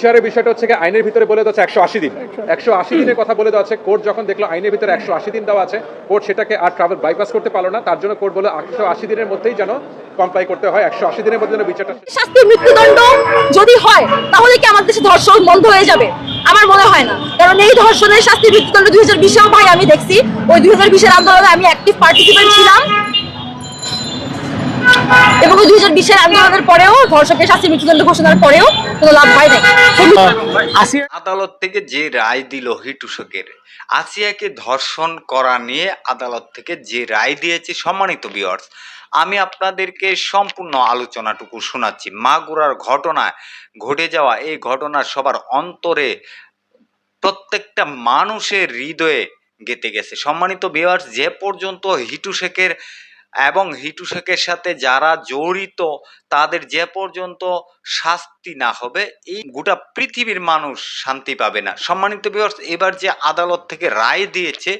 বিচারের বিষয়টা হচ্ছে আইনের ভিতরে বলে দেওয়া একশো আশি দিন। একশো আশি দিনের কথা বলে দেওয়া আছে কোর্ট যখন দেখল আইনের ভিতরে একশো আশি দিন দেওয়া আছে কোর্ট সেটাকে আর ট্রাভেল বাইপাস করতে পারল না তার জন্য কোর্ট বলে একশো আশি দিনের মধ্যেই যেন কমপ্লাই করতে হয় একশো আশি দিনের মধ্যে যেন বিচারটা শাস্তি মৃত্যুদণ্ড যদি হয় তাহলে কি আমাদের দেশে ধর্ষণ বন্ধ হয়ে যাবে? আমার মনে হয় না। কারণ এই ধর্ষণের শাস্তি মৃত্যুদণ্ড দুই হাজার বিশেও ভাই আমি দেখছি। ওই দুই হাজার বিশের আন্দোলনে আমি অ্যাক্টিভ পার্টিসিপেন্ট ছিলাম। দুই হাজার বিশের আন্দোলনের পরেও ধর্ষকের শাস্তি মৃত্যুদণ্ড ঘোষণার পরেও কোনো লাভ হয় নাই। আদালত থেকে যে রায় দিল হিটুষকের আসিয়াকে ধর্ষণ করা নিয়ে আদালত থেকে যে রায় দিয়েছে সম্মানিত বিয়ার্স আমি আপনাদেরকে সম্পূর্ণ আলোচনাটুকু শোনাচ্ছি। মাগুরার ঘটনায় ঘটে যাওয়া এই ঘটনা সবার অন্তরে প্রত্যেকটা মানুষের হৃদয়ে গেতে গেছে। সম্মানিত বিয়ার্স যে পর্যন্ত হিটু শেখের এবং হিটু শেখের সাথে যারা জড়িত, তাদের যে পর্যন্ত শাস্তি না হবে, এই গোটা পৃথিবীর মানুষ শান্তি পাবে না। সম্মানিত বিয়ার্স এবার যে আদালত থেকে রায় দিয়েছে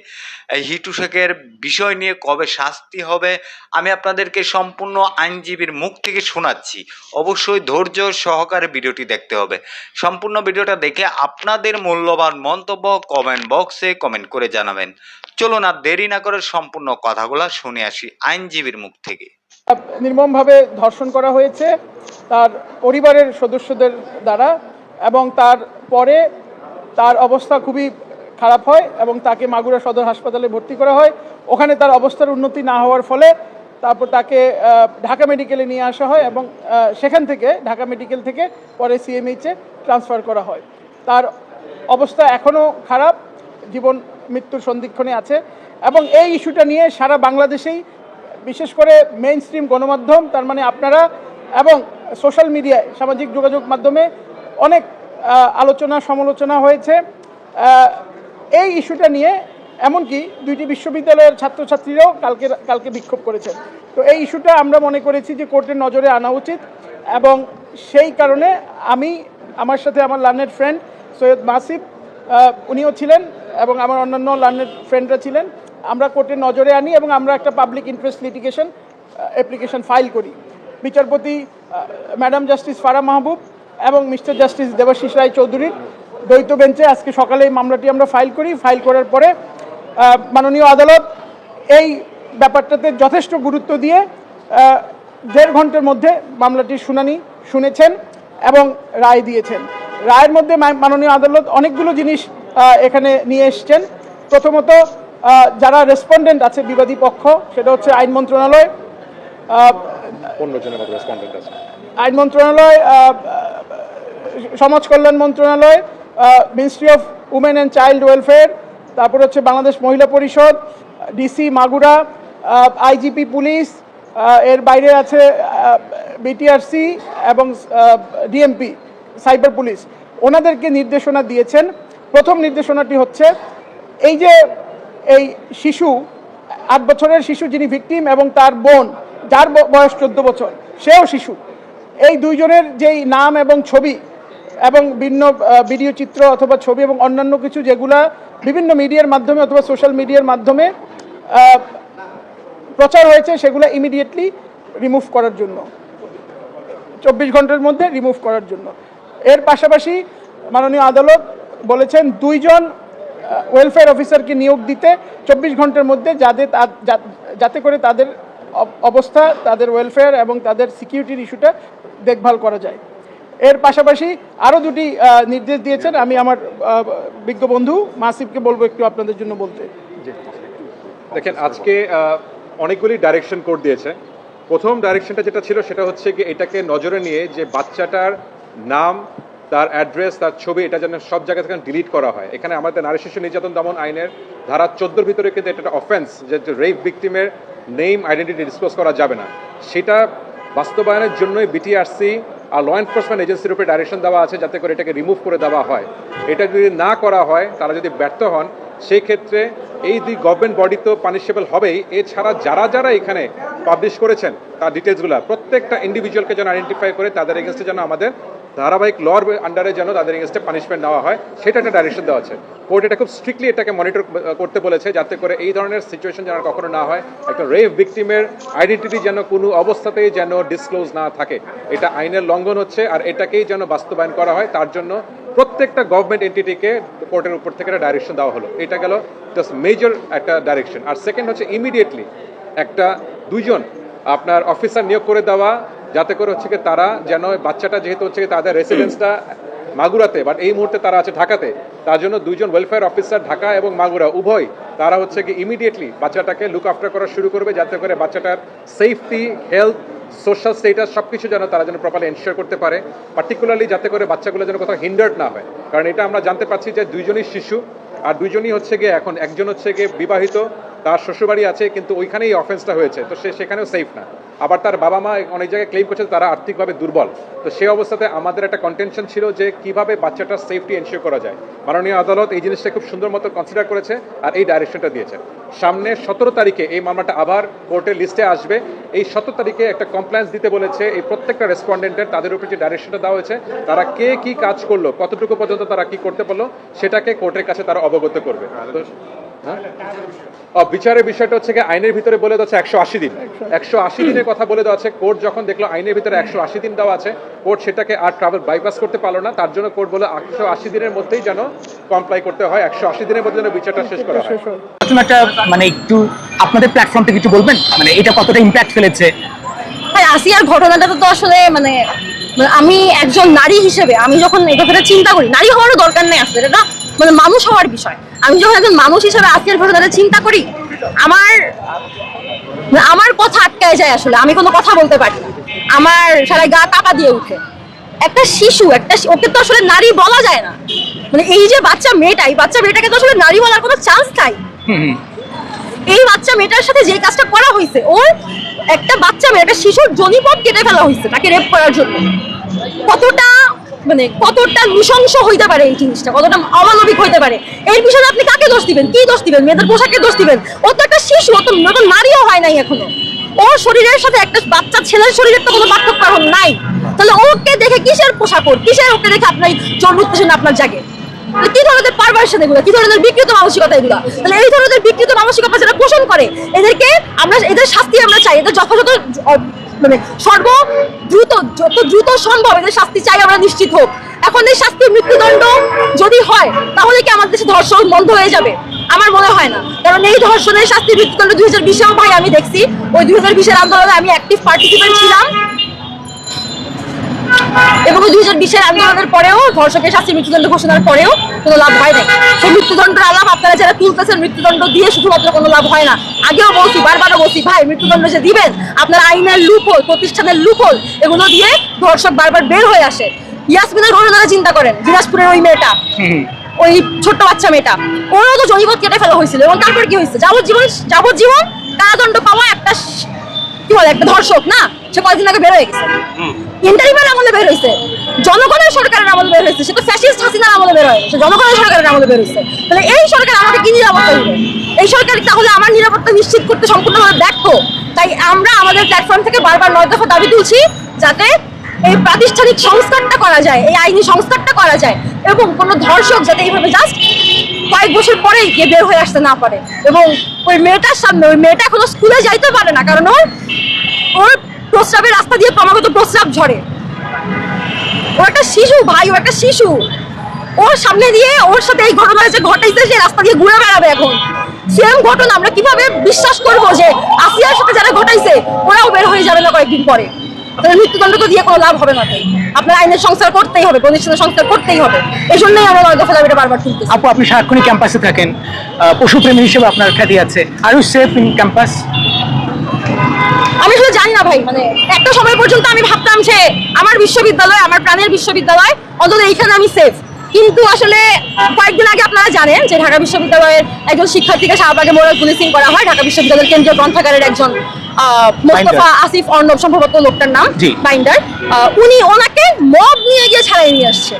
হিটু শেখের বিষয় নিয়ে কবে শাস্তি হবে, আমি আপনাদেরকে সম্পূর্ণ আইনজীবীর মুখ থেকে শোনাচ্ছি। অবশ্যই ধৈর্য সহকারে ভিডিওটি দেখতে হবে। সম্পূর্ণ ভিডিওটা দেখে আপনাদের মূল্যবান মন্তব্য কমেন্ট বক্সে কমেন্ট করে জানাবেন। চলুন আর দেরি না করে সম্পূর্ণ কথাগুলো শুনে আসি আইনজীবীর মুখ থেকে। নির্মমভাবে ধর্ষণ করা হয়েছে তার পরিবারের সদস্যদের দ্বারা এবং তার পরে তার অবস্থা খুবই খারাপ হয় এবং তাকে মাগুরা সদর হাসপাতালে ভর্তি করা হয়। ওখানে তার অবস্থার উন্নতি না হওয়ার ফলে তারপর তাকে ঢাকা মেডিকেলে নিয়ে আসা হয় এবং সেখান থেকে, ঢাকা মেডিকেল থেকে পরে সিএমএইচে ট্রান্সফার করা হয়। তার অবস্থা এখনও খারাপ। জীবন মৃত্যুর সন্ধিক্ষণে আছে এবং এই ইস্যুটা নিয়ে সারা বাংলাদেশেই, বিশেষ করে মেইন স্ট্রিম গণমাধ্যম, তার মানে আপনারা এবং সোশ্যাল মিডিয়ায় সামাজিক যোগাযোগ মাধ্যমে অনেক আলোচনা, সমালোচনা হয়েছে। এই ইস্যুটা নিয়ে এমনকি দুইটি বিশ্ববিদ্যালয়ের ছাত্রছাত্রীরাও কালকে কালকে বিক্ষোভ করেছেন। তো এই ইস্যুটা আমরা মনে করেছি যে কোর্টের নজরে আনা উচিত এবং সেই কারণে আমি, আমার সাথে আমার লার্নের ফ্রেন্ড সৈয়দ মাসিফ উনিও ছিলেন এবং আমার অন্যান্য লার্নের ফ্রেন্ডরা ছিলেন। আমরা কোর্টের নজরে আনি এবং আমরা একটা public interest litigation application file করি। বিচারপতি ম্যাডাম জাস্টিস ফারা মাহবুব এবং মিস্টার জাস্টিস দেবাশিস রায় চৌধুরীর দ্বৈত বেঞ্চে আজকে সকালে এই মামলাটি আমরা ফাইল করি। ফাইল করার পরে মাননীয় আদালত এই ব্যাপারটাতে যথেষ্ট গুরুত্ব দিয়ে দেড় ঘণ্টার মধ্যে মামলাটির শুনানি শুনেছেন এবং রায় দিয়েছেন। রায়ের মধ্যে মাননীয় আদালত অনেকগুলো জিনিস এখানে নিয়ে এসছেন। প্রথমত যারা রেসপন্ডেন্ট আছে বিবাদী পক্ষ সেটা হচ্ছে আইন মন্ত্রণালয় আইন মন্ত্রণালয় সমাজ কল্যাণ মন্ত্রণালয় ministry of women and child welfare তারপর হচ্ছে বাংলাদেশ মহিলা পরিষদ ডিসি মাগুরা আইজিপি পুলিশ এর বাইরে আছে বিটিআরসি এবং ডিএমপি সাইবার পুলিশ, ওনাদেরকে নির্দেশনা দিয়েছেন। প্রথম নির্দেশনাটি হচ্ছে, এই যে এই শিশু, আট বছরের শিশু যিনি ভিকটিম এবং তার বোন, যার বয়স চোদ্দ বছর, সেও শিশু। এই দুইজনের যেই নাম এবং ছবি এবং ভিন্ন ভিডিও চিত্র অথবা ছবি এবং অন্যান্য কিছু যেগুলা বিভিন্ন মিডিয়ার মাধ্যমে অথবা সোশ্যাল মিডিয়ার মাধ্যমে প্রচার হয়েছে, সেগুলো ইমিডিয়েটলি রিমুভ করার জন্য। চব্বিশ ঘণ্টার মধ্যে রিমুভ করার জন্য। এর পাশাপাশি মাননীয় আদালত বলেছেন দুইজন ওয়েলফেয়ার অফিসারকে নিয়োগ দিতে চব্বিশ ঘণ্টার মধ্যে যাদের যাতে করে তাদের অব- অবস্থা, তাদের ওয়েলফেয়ার এবং তাদের সিকিউরিটির ইস্যুটা দেখভাল করা যায়। এর পাশাপাশি আরও দুটি নির্দেশ দিয়েছেন। আমি আমার বিজ্ঞ বন্ধু মাসিফকে বলব একটু আপনাদের জন্য বলতে। দেখেন, আজকে অনেকগুলি ডাইরেকশন কোড দিয়েছে। প্রথম ডাইরেকশনটা যেটা ছিল সেটা হচ্ছে কি এটাকে নজরে নিয়ে যে বাচ্চাটার নাম, তার অ্যাড্রেস, তার ছবি, এটা যেন সব জায়গা থেকে ডিলিট করা হয়। এখানে আমাদের নারী শিশু নির্যাতন দমন আইনের ধারা চোদ্দোর ভিতরে কিন্তু এটা একটা অফেন্স যে রেপ ভিক্টিমের নেম আইডেন্টিটি ডিসক্লোজ করা যাবে না। সেটা বাস্তবায়নের জন্যই বিটিআরসি আর ল এনফোর্সমেন্ট এজেন্সির উপরে ডাইরেকশন দেওয়া আছে যাতে করে এটাকে রিমুভ করে দেওয়া হয়। এটা যদি না করা হয়, তারা যদি ব্যর্থ হন সেই ক্ষেত্রে এই দুই গভর্নমেন্ট বডি তো পানিশেবল হবেই। এছাড়া যারা যারা এখানে পাবলিশ করেছেন, তার ডিটেলসগুলো প্রত্যেকটা ইন্ডিভিজুয়ালকে যেন আইডেন্টিফাই করে, তাদের এগেনস্টে যেন আমাদের ধারাবাহিক লর আন্ডারে যেন তাদের এগেনস্টে পানিশমেন্ট নেওয়া হয়, সেটা একটা ডাইরেকশন দেওয়া আছে। কোর্ট এটা খুব স্ট্রিক্টলি এটাকে মনিটর করতে বলেছে যাতে করে এই ধরনের সিচুয়েশন যেন কখনো না হয়, একটা রেপ ভিকটিমের আইডেন্টিটি যেন কোনো অবস্থাতেই যেন ডিসক্লোজ না থাকে। এটা আইনের লঙ্ঘন হচ্ছে আর এটাকেই যেন বাস্তবায়ন করা হয়, তার জন্য প্রত্যেকটা গভর্নমেন্ট এন্টিটিকে কোর্টের উপর থেকে একটা ডাইরেকশন দেওয়া হলো। এটা গেল জাস্ট মেজর একটা ডাইরেকশন আর সেকেন্ড হচ্ছে ইমিডিয়েটলি একটা দুজন আপনার অফিসার নিয়োগ করে দেওয়া যাতে করে হচ্ছে তারা যেন বাচ্চাটা যেহেতু হচ্ছে তাদের রেসিডেন্সটা মাগুরাতে বাট এই মুহূর্তে তারা আছে ঢাকাতে, তার জন্য দুইজন ওয়েলফেয়ার অফিসার ঢাকা এবং মাগুরা, উভয় তারা হচ্ছে কি ইমিডিয়েটলি বাচ্চাটাকে লুক আফটার করা শুরু করবে, যাতে করে বাচ্চাটার সেফটি হেলথ সোশ্যাল স্টেটাস সব কিছু যেন তারা যেন প্রপারলি এনশিওর করতে পারে পার্টিকুলারলি যাতে করে বাচ্চাগুলো যেন কোথাও হিন্ডার্ড না হয়। কারণ এটা আমরা জানতে পারছি যে দুইজনই শিশু, আর দুইজনই হচ্ছে গিয়ে এখন, একজন হচ্ছে গিয়ে বিবাহিত তার শ্বশুরবাড়ি আছে, কিন্তু ওইখানেই অফেন্সটা হয়েছে। তো সে সেখানেও সেফ না। আবার তার বাবা মা অনেক জায়গায় ক্লেম করছে তারা আর্থিকভাবে দুর্বল। তো সেই অবস্থাতে আমাদের একটা কন্টেনশন ছিল যে কীভাবে বাচ্চাটার সেফটি এনশিওর করা যায়। মাননীয় আদালত এই জিনিসটা খুব সুন্দর মতো কনসিডার করেছে আর এই ডাইরেকশনটা দিয়েছে। সামনে সতেরো তারিখে এই মামলাটা আবার কোর্টের লিস্টে আসবে। এই সতেরো তারিখে একটা কমপ্লেন্স দিতে বলেছে এই প্রত্যেকটা রেসপন্ডেন্টের তাদের উপরে যে ডাইরেকশনটা দেওয়া হয়েছে, তারা কে কি কাজ করল, কতটুকু পর্যন্ত তারা কি করতে পারল, সেটাকে কোর্টের কাছে তারা অবগত করবে। বিচারের বিষয়টা হচ্ছে কি আইনের ভিতরে বলে দেওয়া আছে একশো আশি দিন। একশো আশি দিনের কথা বলে দেওয়া আছে কোর্ট যখন দেখল আইনের ভিতরে একশো আশি দিন দেওয়া আছে কোর্ট সেটাকে আর ট্রাভেল বাইপাস করতে পারল না তার জন্য কোর্ট বলে একশো আশি দিনের মধ্যেই যেন কমপ্লাই করতে হয় একশো আশি দিনের মধ্যে যেন বিচারটা শেষ করা হয়। একটা মানে একটু আপনাদের প্ল্যাটফর্ম থেকে কিছু বলবেন? মানে এটা কতটা ইম্প্যাক্ট ফেলেছে? ভাই আসিয়ার ঘটনাটা তো আসলে মানে মানে আমি একজন নারী হিসেবে আমি যখন এটা চিন্তা করি নারী হওয়ারও দরকার নেই আসলে এটা মানে মানুষ হওয়ার বিষয়। আমি যখন একজন মানুষ হিসেবে আসিয়ার ঘটনাটা চিন্তা করি আমার আমার কথা আটকায় যায় আসলে আমি কোনো কথা বলতে পারি না। আমার সারা গা কাপা দিয়ে উঠে। একটা শিশু একটা ওকে তো আসলে নারী বলা যায় না। মানে এই যে বাচ্চা মেয়েটা এই বাচ্চা মেয়েটাকে তো আসলে নারী বলার কোনো চান্স নাই। এই বাচ্চা মেয়েটার সাথে যে কাজটা করা হয়েছে ওর একটা বাচ্চা মেয়ে একটা শিশুর জনিপথ কেটে ফেলা হয়েছে তাকে রেপ করার জন্য। কতটা মানে কতটা নৃশংস হইতে পারে এই জিনিসটা? কতটা অমানবিক হইতে পারে? এর পিছনে আপনি কাকে দোষ দিবেন? কি দোষ দিবেন? মেয়েদের পোশাকে দোষ দিবেন? ও তো একটা শিশু, ও তো ও নারীও হয় নাই এখনও। ওর শরীরের সাথে একটা বাচ্চা ছেলের শরীরের তো কোনো পার্থক্য নাই। তাহলে ওকে দেখে কিসের পোশাক ওর? কিসের ওকে দেখে আপনার জন্ম আপনার জাগে? কি ধরনের এগুলো? কি ধরনের বিকৃত মানসিকতা এগুলো? তাহলে এই ধরনের বিকৃত মানসিকতা যারা পোষণ করে, এদেরকে আমরা, এদের শাস্তি আমরা চাই, এদের যথাযথ মানে সর্ব দ্রুত, যত দ্রুত সম্ভব এদের শাস্তি চাই আমরা নিশ্চিত হোক। এখন এই শাস্তি মৃত্যুদণ্ড যদি হয়, তাহলে কি আমাদের দেশে ধর্ষণ বন্ধ হয়ে যাবে? আমার মনে হয় না। কারণ এই ধর্ষণের শাস্তি মৃত্যুদণ্ড দুই হাজার বিশেও ভাই আমি দেখছি। ওই দুই হাজার বিশের আন্দোলনে আমি অ্যাক্টিভ পার্টিসিপেন্ট ছিলাম। এবং দুই হাজার বিশের আন্দোলনের পরেও, ধর্ষকের শাস্তি মৃত্যুদণ্ড ঘোষণার পরেও কোনো লাভ হয় নাই। সেই মৃত্যুদণ্ডের আলাপ আপনারা যারা তুলতেছেন, মৃত্যুদণ্ড দিয়ে শুধুমাত্র কোনো লাভ হয় না। আগেও বলছি, বারবারও বলছি, ভাই, মৃত্যুদণ্ড যে দিবেন, আপনার আইনের লুপোল প্রতিষ্ঠানের লুপোল এগুলো দিয়ে ধর্ষক বারবার বের হয়ে আসে। ইয়াসমিনের ঘটনাটা চিন্তা করেন, দিনাজপুরের ওই মেয়েটা, ওই ছোট্ট বাচ্চা মেয়েটা। ওরও তো জৈবত কেটে ফেলা হয়েছিল, এবং তারপর কি হয়েছে? যাবজ্জীবন যাবজ্জীবন কারাদণ্ড পাওয়া একটা কি বলে একটা ধর্ষক? না সে কয়েকদিন আগে বের হয়ে গেছে। ইন্টারিমের আমলে বের হয়েছে। জনগণের সরকারের আমলে বের হয়েছে। সে তো ফ্যাসিস্ট হাসিনার আমলে বের হয়েছে জনগণের সরকারের আমলে বের হয়েছে। তাহলে এই সরকার আমাকে কি নিরাপত্তা দিবে? এই সরকার তাহলে আমার নিরাপত্তা নিশ্চিত করতে সম্পূর্ণভাবে ব্যর্থ? তাই আমরা আমাদের প্ল্যাটফর্ম থেকে বারবার নয় দফা দাবি তুলছি যাতে এই প্রাতিষ্ঠানিক সংস্কারটা করা যায় এই আইনি সংস্কারটা করা যায় এবং কোনো ধর্ষক যাতে এইভাবে জাস্ট কয়েক বছর পরেই গিয়ে বের হয়ে আসতে না পারে। এবং ওই মেয়েটার সামনে, ওই মেয়েটা এখনও স্কুলে যাইতে পারে না, কারণ ওর ওর প্রস্রাবের রাস্তা দিয়ে ক্রমাগত প্রস্রাব ঝরে। ও একটা শিশু, ভাই, ও একটা শিশু। ওর সামনে দিয়ে ওর সাথে এই ঘটনা যে ঘটাইছে, সে রাস্তা দিয়ে ঘুরে বেড়াবে এখন। সেম ঘটনা আমরা কীভাবে বিশ্বাস করব যে আসিয়ার সাথে যারা ঘটাইছে, ওরাও বের হয়ে যাবে না কয়েকদিন পরে? তাহলে মৃত্যুদণ্ড তো দিয়ে কোনো লাভ হবে না আপনার আইনের সংস্কার করতেই হবে প্রতিষ্ঠানের সংস্কার করতেই হবে। এই জন্যই আমরা দফা দাবিটা বারবার তুলতেছি। আপু আপনি সারাক্ষণই ক্যাম্পাসে থাকেন। পশুপ্রেমী হিসেবে আপনার খ্যাতি আছে। Are you safe in campus আমি আসলে জানি না ভাই মানে একটা সময় পর্যন্ত আমি ভাবতাম যে আমার বিশ্ববিদ্যালয় আমার প্রাণের বিশ্ববিদ্যালয় অন্তত এইখানে আমি সেফ কিন্তু আসলে কয়েকদিন আগে আপনারা জানেন যে ঢাকা বিশ্ববিদ্যালয়ের একজন শিক্ষার্থীকে শাহবাগে মোড়াল পুলিশিং করা হয়। ঢাকা বিশ্ববিদ্যালয়ের কেন্দ্রীয় গ্রন্থাগারের একজন মোস্তফা আসিফ অর্ণব সম্ভবত লোকটার নাম। বাইন্ডার উনি ওনাকে মব নিয়ে গিয়ে ছাড়াই নিয়ে আসছে।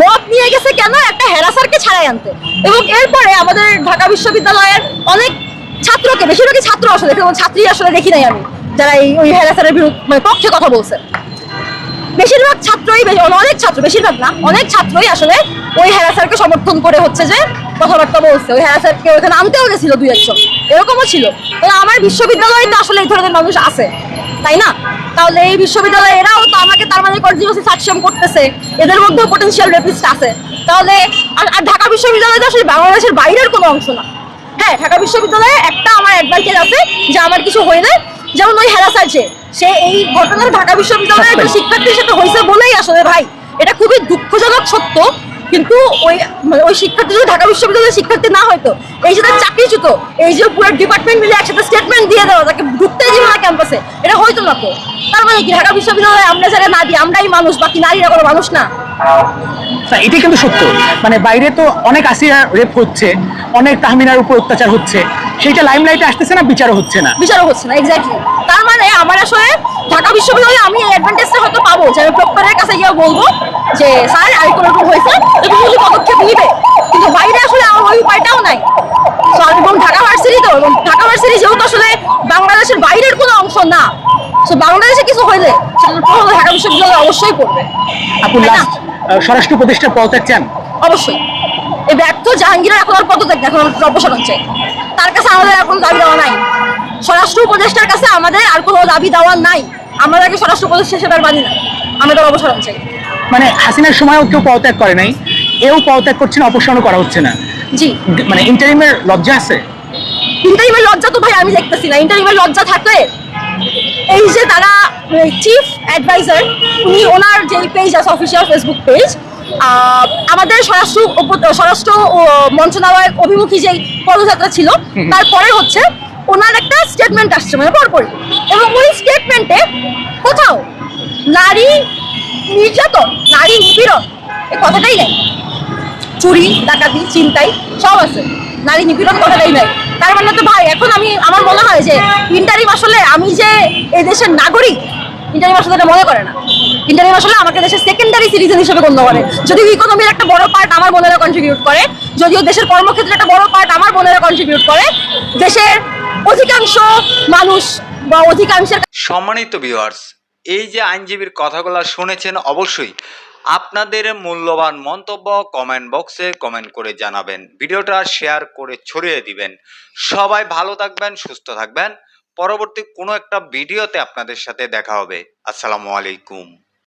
মদ নিয়ে গেছে কেন? একটা হ্যারাসারকে ছাড়াই আনতে। এবং এরপরে আমাদের ঢাকা বিশ্ববিদ্যালয়ের অনেক ছাত্রকে বেশিরভাগই ছাত্র আসলে ছাত্রী আসলে দেখি নাই আমি যারা এই ওই হ্যারাসারের বিরুদ্ধে মানে পক্ষে কথা বলছে। বেশিরভাগ ছাত্রই অনেক ছাত্র, বেশিরভাগ না, অনেক ছাত্রই আসলে ওই হ্যারাসারকে সমর্থন করে হচ্ছে যে কথাবার্তা বলছে। ওই হ্যারাসারকে ওখানে আনতেও গেছিল দুই একজন, এরকমও ছিল। তো আমার বিশ্ববিদ্যালয়ে তো আসলে এই ধরনের মানুষ আছে, তাই না? তাহলে এই বিশ্ববিদ্যালয়ে এরাও তো আমাকে তার মানে কন্টিনিউসলি সাকসেম করতেছে, এদের মধ্যেও পটেনশিয়াল রেপিস্ট আছে। তাহলে আর আর ঢাকা বিশ্ববিদ্যালয় তো আসলে বাংলাদেশের বাইরের কোনো অংশ না। হ্যাঁ ঢাকা বিশ্ববিদ্যালয়ে একটা আমার অ্যাডভান্টেজ আছে যে আমার কিছু হইলে যেমন ওই হ্যারাসার যে সে এই ঘটনার ঢাকা বিশ্ববিদ্যালয়ের একটা শিক্ষার্থীর সাথে হয়েছে বলেই আসলে ভাই। এটা খুবই দুঃখজনক সত্য কিন্তু ওই মানে ওই শিক্ষার্থী যদি ঢাকা বিশ্ববিদ্যালয়ের শিক্ষার্থী না হয়তো এই যে তার চাকরিচ্যুত এই যে পুরো ডিপার্টমেন্ট মিলে একসাথে স্টেটমেন্ট দিয়ে দেওয়া তাকে ঢুকতে দিব না ক্যাম্পাসে এটা হয়তো না তো। তার মানে কি ঢাকা বিশ্ববিদ্যালয়ে আমরা যারা নারী আমরাই মানুষ বাকি নারীরা কোনো মানুষ না? না, এটাই কিন্তু সত্য। মানে বাইরে তো অনেক আসিয়া রেপ হচ্ছে অনেক তাহমিনার উপর অত্যাচার হচ্ছে। সেইটা লাইমলাইটে আসতেছে না বিচারও হচ্ছে না। বিচারও হচ্ছে না এক্স্যাক্টলি তার মানে আমার আসলে ঢাকা বিশ্ববিদ্যালয়ে আমি এই অ্যাডভান্টেজটা হয়তো পাবো যে আমি প্রক্টরের কাছে গিয়ে বলব যে স্যার আর কোনো রকম হয়েছে এবং উনি পদক্ষেপ নিবে? কিন্তু বাইরে আসলে আমার ওই উপায়টাও নাই। এবং ঢাকা ভার্সিটি তো এবং ঢাকা ভার্সিটি যেহেতু আসলে বাংলাদেশের বাইরের কোনো অংশ না তো বাংলাদেশে কিছু হইলে সেটা প্রভাব ঢাকা বিশ্ববিদ্যালয়ে অবশ্যই পড়বে আপনি? লাস্ট স্বরাষ্ট্র উপদেষ্টার পদত্যাগ চান? অবশ্যই। এই ব্যর্থ জাহাঙ্গীরের এখন আর পদত্যাগ এখন অপসারণ চাই তার কাছে আমাদের আর কোনো দাবি দেওয়া নাই। স্বরাষ্ট্র উপদেষ্টার কাছে আমাদের আর কোনো দাবি দেওয়া নাই। আমরা তাকে স্বরাষ্ট্র উপদেষ্টা হিসেবে আর মানি না। আমরা তার অপসারণ চাই মানে হাসিনার সময়ও কেউ পদত্যাগ করে নাই। এও পদত্যাগ করছে না অপসারণও করা হচ্ছে না। জি। মানে ইন্টারিমের লজ্জা আছে? ইন্টারিমের লজ্জা তো ভাই আমি দেখতেছি না। ইন্টারিমের লজ্জা থাকলে এই যে তারা চিফ অ্যাডভাইজার উনি ওনার যে পেজ আছে অফিসিয়াল ফেসবুক পেজ আমাদের স্বরাষ্ট্র স্বরাষ্ট্র ও মন্ত্রণালয় অভিমুখী যেই পদযাত্রা ছিল তারপরে হচ্ছে ওনার একটা স্টেটমেন্ট আসছে মানে পরপরই। এবং ওই স্টেটমেন্টে কোথাও নারী নির্যাতন নারী নিপীড়ন এই কথাটাই নেই। চুরি ডাকাতি চিন্তাই সব আছে। নারী নিপীড়ন কথাটাই নাই। তার মানে তো ভাই এখন আমি আমার মনে হয় যে ইন্টারিম আসলে আমি যে এই দেশের নাগরিক ইন্টারিম আসলে এটা মনে করে না। ইন্টারিম আসলে আমাকে দেশের সেকেন্ডারি সিটিজেন হিসেবে গণ্য করে। যদিও ইকোনমির একটা বড় পার্ট আমার বোনেরা কন্ট্রিবিউট করে, যদিও দেশের কর্মক্ষেত্রে একটা বড় পার্ট আমার বোনেরা কন্ট্রিবিউট করে, দেশের অধিকাংশ মানুষ বা অধিকাংশের সম্মানিত ভিউয়ার্স এই যে আইনজীবীর কথাগুলো শুনেছেন, অবশ্যই আপনাদের মূল্যবান মন্তব্য কমেন্ট বক্সে কমেন্ট করে জানাবেন। ভিডিওটা শেয়ার করে ছড়িয়ে দিবেন। সবাই ভালো থাকবেন, সুস্থ থাকবেন। পরবর্তী কোনো একটা ভিডিওতে আপনাদের সাথে দেখা হবে। আসসালামু আলাইকুম।